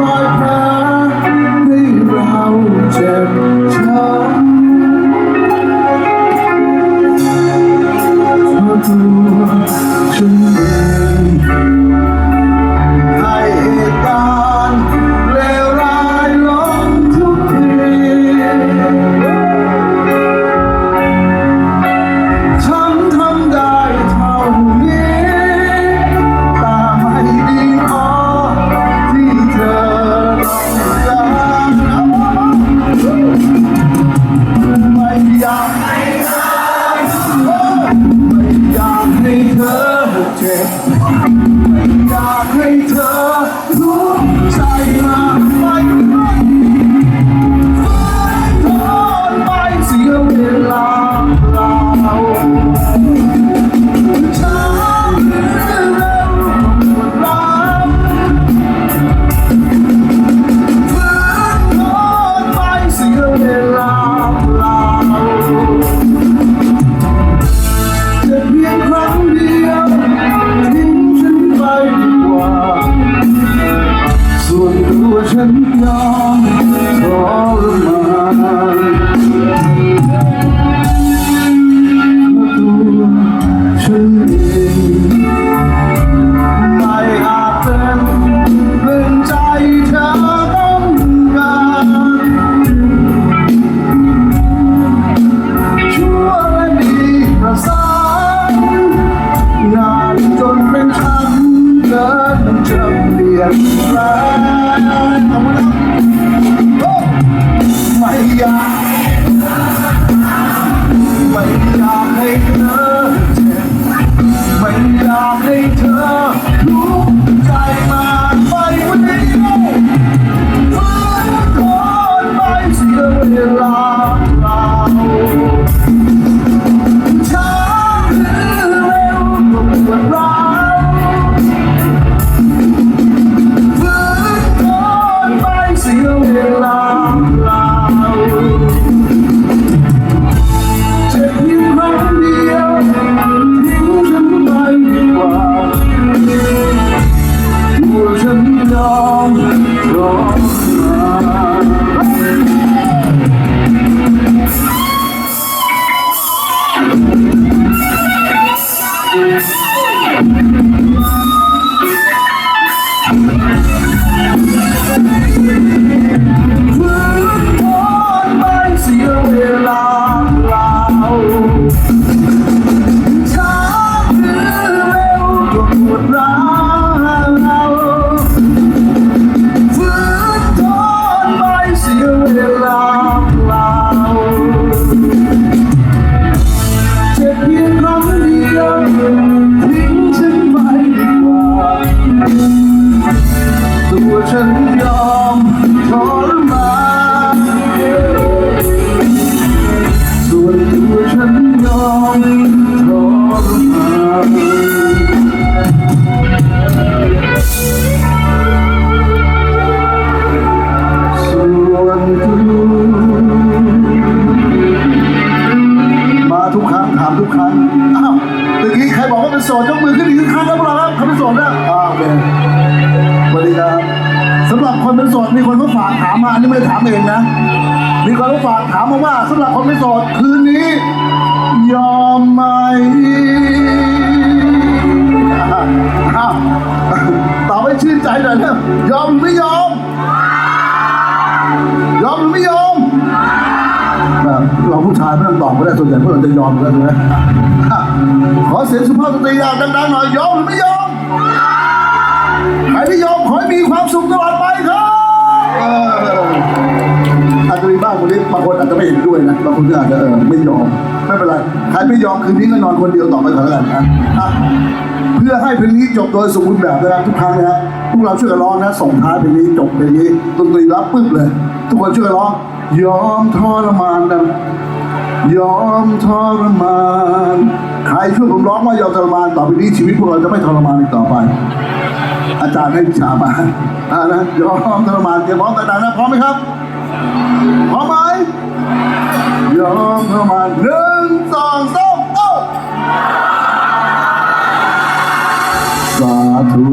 right now. ด ก็ป โสดยกมือขึ้นอีกครั้งครับพวกเราครับเขาเป็นโสดนะอ้าวโอเคสวัสดีครับสำหรับคนเป็นโสดมีคนเขาฝากถามมาอันนี้ไม่ได้ถามเองนะ มีคนเขาฝากถามมาว่าสำหรับคนเป็นโสดคืนนี้ ยอมไหมอ้าวตอบให้ชื่นใจหน่อยนะยอมหรือไม่ยอม ไม่ต้องตอบก็ได้ส่วนใหญ่พวกเราจะยอมกันใช่ไหมอะขอเสียงสุภาพสตรีดังๆหน่อยยอมหรือไม่ยอมใครที่ยอมขอให้มีความสุขตลอดไปครับเอออาจจะมีบ้างคนนี้บางคนอาจจะไม่เห็นด้วยนะบางคนก็อาจจะเออไม่ยอมไม่เป็นไรใครไม่ยอมคืนนี้ก็นอนคนเดียวต่อไปก่อนแล้วกันนะอะเพื่อให้เพลงนี้จบโดยสมบูรณ์แบบนะครับทุกครั้งนะฮะพวกเราช่วยกันร้องนะส่งท้ายเพลงนี้จบเพลงนี้ดนตรีรับปึ๊บเลย ทุกคนช่วยกันร้องยอมทรมานนะ ยอมทรมาน ใครช่วยผมร้องว่ายอมทรมานต่อไปนี้ชีวิตพวกเราจะไม่ทรมานอีกต่อไป อาจารย์ให้วิชามาอ่านะยอมทรมานเตรียมพร้อมกันนะพร้อมไหมครับพร้อมไหมยอมทรมานหนึ่งสองสามเอ้าสาธุ